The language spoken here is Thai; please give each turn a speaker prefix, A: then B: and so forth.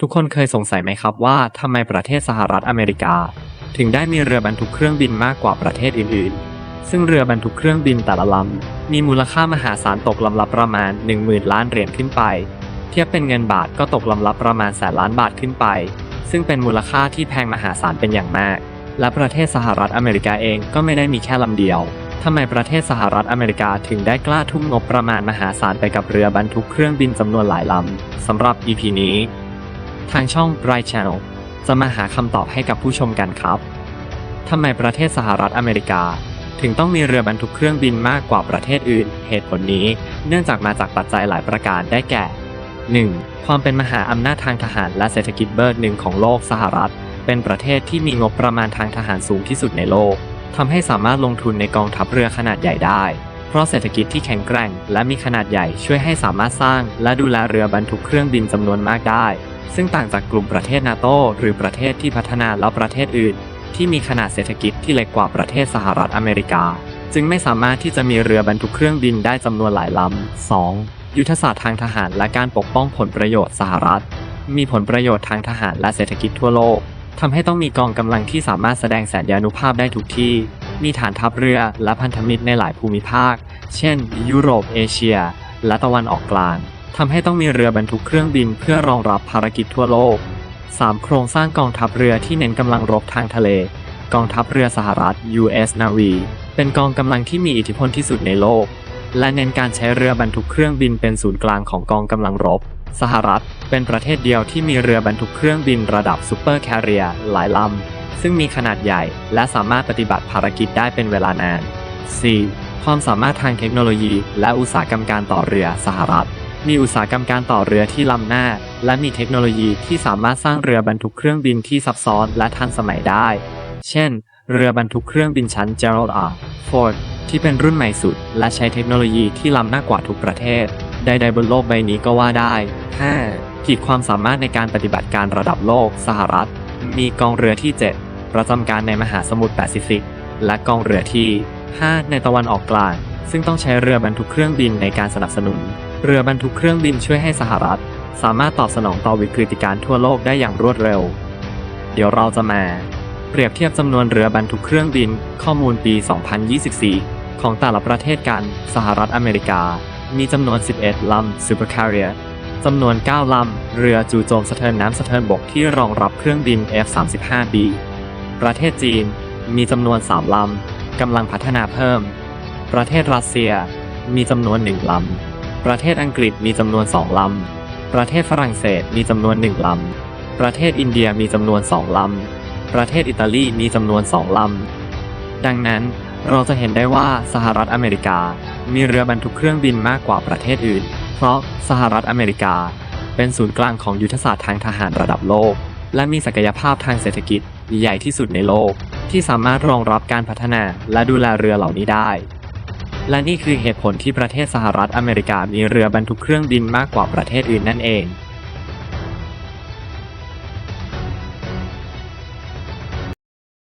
A: ทุกคนเคยสงสัยไหมครับว่าทำไมประเทศสหรัฐอเมริกา ถึงได้มีเรือบรรทุกเครื่องบินมากกว่าประเทศอื่นๆ ซึ่งเรือบรรทุกเครื่องบินแต่ละลำมีมูลค่ามหาศาลตกลำละประมาณ 10,000 ล้านเหรียญขึ้นไป เทียบเป็นเงินบาทก็ตกลำละประมาณแสนล้านบาทขึ้นไป ซึ่งเป็นมูลค่าที่แพงมหาศาลเป็นอย่างมาก และประเทศสหรัฐอเมริกาเองก็ไม่ได้มีแค่ลำเดียวทำไมประเทศสหรัฐอเมริกาถึงได้กล้าทุ่มงบประมาณมหาศาลไปกับเรือบรรทุกเครื่องบินจำนวนหลายลำสำหรับ EP นี้ ทางช่อง Bright Channel จะมาหาคำตอบให้กับผู้ชมกันครับทำไมประเทศสหรัฐอเมริกา ถึงต้องมีเรือบรรทุกเครื่องบินมากกว่าประเทศอื่น เหตุผลนี้เนื่องจากมาจากปัจจัยหลายประการได้แก่ 1. ความเป็นมหาอำนาจทางทหารและเศรษฐกิจเบอร์หนึ่งของโลกสหรัฐ เป็นประเทศที่มีงบประมาณทางทหารสูงที่สุดในโลกทำให้สามารถลงทุนในกองทัพเรือขนาดใหญ่ได้ เพราะเศรษฐกิจที่แข็งแกร่ง และมีขนาดใหญ่ช่วยให้สามารถสร้าง และดูแลเรือบรรทุกเครื่องบินจำนวนมากได้ ซึ่งต่างจากกลุ่มประเทศนาโตหรือประเทศที่พัฒนาแล้วประเทศอื่น ที่มีขนาดเศรษฐกิจที่เล็กกว่าประเทศสหรัฐอเมริกา จึงไม่สามารถที่จะมีเรือบรรทุกเครื่องบินได้จำนวนหลายลำ 2. ยุทธศาสตร์ทางทหารและการปกป้องผลประโยชน์สหรัฐ มีผลประโยชน์ทางทหารและเศรษฐกิจทั่วโลกทำให้ต้องมีกองกำลังที่สามารถแสดงแสนยานุภาพได้ทุกที่ มีฐานทัพเรือและพันธมิตรในหลายภูมิภาค เช่น ยุโรป เอเชีย และตะวันออกกลาง ทำให้ต้องมีเรือบรรทุกเครื่องบินเพื่อรองรับภารกิจทั่วโลก 3. โครงสร้างกองทัพเรือที่เน้นกำลังรบทางทะเล กองทัพเรือสหรัฐ U.S. Navy เป็นกองกำลังที่มีอิทธิพลที่สุดในโลก และเน้นการใช้เรือบรรทุกเครื่องบินเป็นศูนย์กลางของกองกำลังรบ สหรัฐ เป็นประเทศเดียวที่มีเรือบรรทุกเครื่องบินระดับซูเปอร์แคเอร์หลายลำ ซึ่งมีขนาดใหญ่ และสามารถปฏิบัติภารกิจได้เป็นเวลานาน 4. ความสามารถทางเทคโนโลยี และอุตสาหกรรมการต่อเรือสหรัฐ มีอุตสาหกรรมการต่อเรือที่ล้ำหน้า และมีเทคโนโลยีที่สามารถสร้างเรือบรรทุกเครื่องบินที่ซับซ้อนและทันสมัยได้ เช่น เรือบรรทุกเครื่องบินชั้น Gerald R. Ford ที่เป็นรุ่นใหม่สุด และใช้เทคโนโลยีที่ล้ำหน้ากว่าทุกประเทศ ใดๆบนโลกใบนี้ก็ว่าได้ 5. ขีดความสามารถในการปฏิบัติการระดับโลกสหรัฐ มีกองเรือที่ 7 ประจำการในมหาสมุทรแปซิฟิก และกองเรือที่ 5 ในตะวันออกกลาง ซึ่งต้องใช้เรือบรรทุกเครื่องบินในการสนับสนุน เรือบรรทุกเครื่องบินช่วยให้สหรัฐ สามารถตอบสนองต่อวิกฤติการณ์ทั่วโลกได้อย่างรวดเร็ว เดี๋ยวเราจะมา เปรียบเทียบจำนวนเรือบรรทุกเครื่องบินข้อมูลปี 2024 ของแต่ละประเทศกัน สหรัฐอเมริกา มีจำนวน 11 ลำ Super Carrier จำนวน 9 ลำ เรือจู่โจมสะเทินน้ำสะเทินบกที่รองรับเครื่องบิน F-35B ประเทศจีนมีจำนวน 3 ลำกำลังพัฒนาเพิ่ม ประเทศรัสเซียมีจำนวน 1 ลำ ประเทศอังกฤษมีจำนวน2ลำ ประเทศฝรั่งเศสมีจำนวน1ลำ ประเทศอินเดียมีจำนวน2ลำ ประเทศอิตาลีมีจำนวน2ลำ ดังนั้นเราจะเห็นได้ว่าสหรัฐอเมริกา มีเรือบรรทุกเครื่องบินมากกว่าประเทศอื่น เพราะสหรัฐอเมริกา เป็นศูนย์กลางของยุทธศาสตร์ทางทหารระดับโลก และมีศักยภาพทางเศรษฐกิจใหญ่ที่สุดในโลก ที่สามารถรองรับการพัฒนาและดูแลเรือเหล่านี้ได้ และนี่คือเหตุผลที่ประเทศสหรัฐอเมริกามีเรือบรรทุกเครื่องบินมากกว่าประเทศอื่นนั่นเอง